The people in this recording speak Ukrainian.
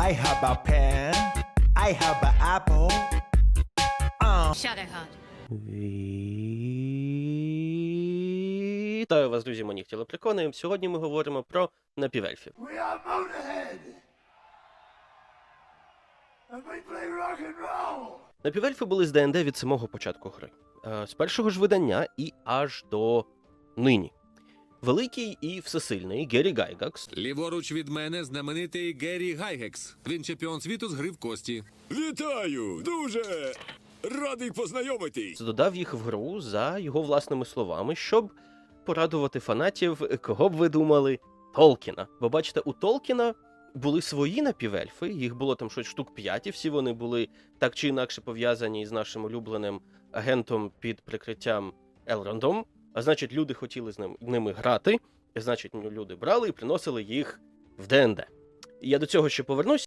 I have a pen. I have an apple. Uh. Shadowheart. Вітаю вас, друзі, мої тілеприкони. Сьогодні ми говоримо про напівельфів. We are Motorhead. And we play rock and roll. Напівельфи були з ДНД від самого початку гри, Е, з першого ж видання і аж до нині. Великий і всесильний Геррі Гайгакс Ліворуч від мене знаменитий Геррі Гайгекс. Він чемпіон світу з гри в кості. Вітаю! Дуже радий познайомитись. додав їх в гру за його власними словами, щоб порадувати фанатів, кого б ви думали, Толкіна. Бо бачите, у Толкіна були свої напівельфи, їх було там щось штук п'ять, і всі вони були так чи інакше пов'язані з нашим улюбленим агентом під прикриттям Елрондом. А значить, люди хотіли з ним, ними грати, значить, люди брали і приносили їх в ДНД. Я до цього ще повернусь.